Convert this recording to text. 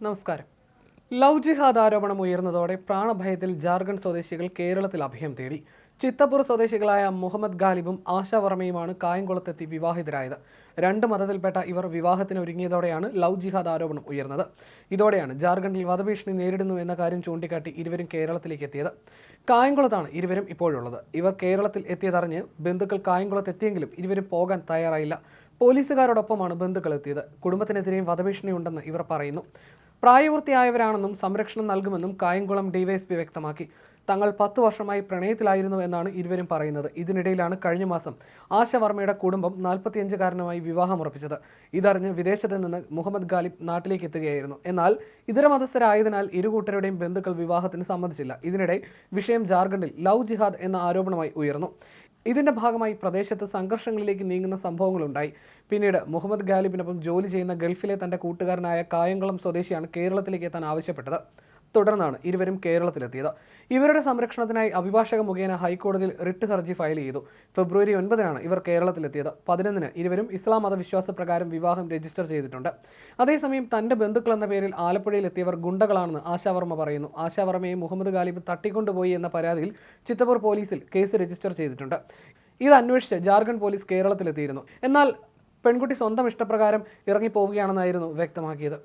നമസ്കാരം. ലവ് ജിഹാദ് ആരോപണം ഉയർന്നതോടെ പ്രാണഭയത്തിൽ ജാർഖണ്ഡ് സ്വദേശികൾ കേരളത്തിൽ അഭയം തേടി. ചിത്തപ്പൂർ സ്വദേശികളായ മുഹമ്മദ് ഗാലിബും ആശാ വർമ്മയുമാണ് കായംകുളത്തെത്തി വിവാഹിതരായത്. രണ്ട് മതത്തിൽപ്പെട്ട ഇവർ വിവാഹത്തിന് ഒരുങ്ങിയതോടെയാണ് ലവ് ജിഹാദ് ആരോപണം ഉയർന്നത്. ഇതോടെയാണ് ജാർഖണ്ഡിൽ വധഭീഷണി നേരിടുന്നു എന്ന കാര്യം ചൂണ്ടിക്കാട്ടി ഇരുവരും കേരളത്തിലേക്ക് എത്തിയത് കായംകുളത്താണ് ഇരുവരും ഇപ്പോഴുള്ളത്. ഇവർ കേരളത്തിൽ എത്തിയതറിഞ്ഞ് ബന്ധുക്കൾ കായംകുളത്തെത്തിയെങ്കിലും ഇരുവരും പോകാൻ തയ്യാറായില്ല. പോലീസുകാരോടൊപ്പമാണ് ബന്ധുക്കൾ എത്തിയത്. കുടുംബത്തിനെതിരെയും വധഭീഷണിയുണ്ടെന്ന് ഇവർ പറയുന്നു. പ്രായപൂർത്തിയായവരാണെന്നും സംരക്ഷണം നൽകുമെന്നും കായംകുളം ഡിവൈഎസ്പി വ്യക്തമാക്കി. തങ്ങൾ പത്ത് വർഷമായി പ്രണയത്തിലായിരുന്നു എന്നാണ് ഇരുവരും പറയുന്നത്. ഇതിനിടയിലാണ് കഴിഞ്ഞ മാസം ആശ വർമ്മയുടെ കുടുംബം നാൽപ്പത്തിയഞ്ചുകാരനുമായി വിവാഹമുറപ്പിച്ചത് ഇതറിഞ്ഞ് വിദേശത്ത് നിന്ന് മുഹമ്മദ് ഗാലിബ് നാട്ടിലേക്ക് എത്തുകയായിരുന്നു. എന്നാൽ ഇതര മതസ്ഥരായതിനാൽ ഇരു കൂട്ടരുടെയും ബന്ധുക്കൾ വിവാഹത്തിന് സമ്മതിച്ചില്ല. ഇതിനിടെ വിഷയം ജാർഖണ്ഡിൽ ലവ് ജിഹാദ് എന്ന ആരോപണമായി ഉയർന്നു. ഇതിന്റെ ഭാഗമായി പ്രദേശത്ത് സംഘർഷങ്ങളിലേക്ക് നീങ്ങുന്ന സംഭവങ്ങളുണ്ടായി. പിന്നീട് മുഹമ്മദ് ഗാലിബിനൊപ്പം ജോലി ചെയ്യുന്ന ഗൾഫിലെ തന്റെ കൂട്ടുകാരനായ കായംകുളം സ്വദേശിയാണ് കേരളത്തിലേക്ക് എത്താൻ ആവശ്യപ്പെട്ടത്. തുടർന്നാണ് ഇരുവരും കേരളത്തിലെത്തിയത്. ഇവരുടെ സംരക്ഷണത്തിനായി അഭിഭാഷക മുഖേന ഹൈക്കോടതിയിൽ റിട്ട് ഹർജി ഫയൽ ചെയ്തു. ഫെബ്രുവരി ഒൻപതിനാണ് ഇവർ കേരളത്തിലെത്തിയത്. പതിനൊന്നിന് ഇരുവരും ഇസ്ലാം മതവിശ്വാസ പ്രകാരം വിവാഹം രജിസ്റ്റർ ചെയ്തിട്ടുണ്ട്. അതേസമയം തന്റെ ബന്ധുക്കൾ എന്ന പേരിൽ ആലപ്പുഴയിൽ എത്തിയവർ ഗുണ്ടകളാണെന്ന് ആശാവർമ്മ പറയുന്നു. ആശാവർമ്മയെ മുഹമ്മദ് ഗാലിബ് തട്ടിക്കൊണ്ടുപോയി എന്ന പരാതിയിൽ ചിത്തപ്പൂർ പോലീസിൽ കേസ് രജിസ്റ്റർ ചെയ്തിട്ടുണ്ട്. ഇത് അന്വേഷിച്ച് ജാർഖണ്ഡ് പോലീസ് കേരളത്തിലെത്തിയിരുന്നു. എന്നാൽ പെൺകുട്ടി സ്വന്തം ഇഷ്ടപ്രകാരം ഇറങ്ങിപ്പോവുകയാണെന്നായിരുന്നു വ്യക്തമാക്കിയത്.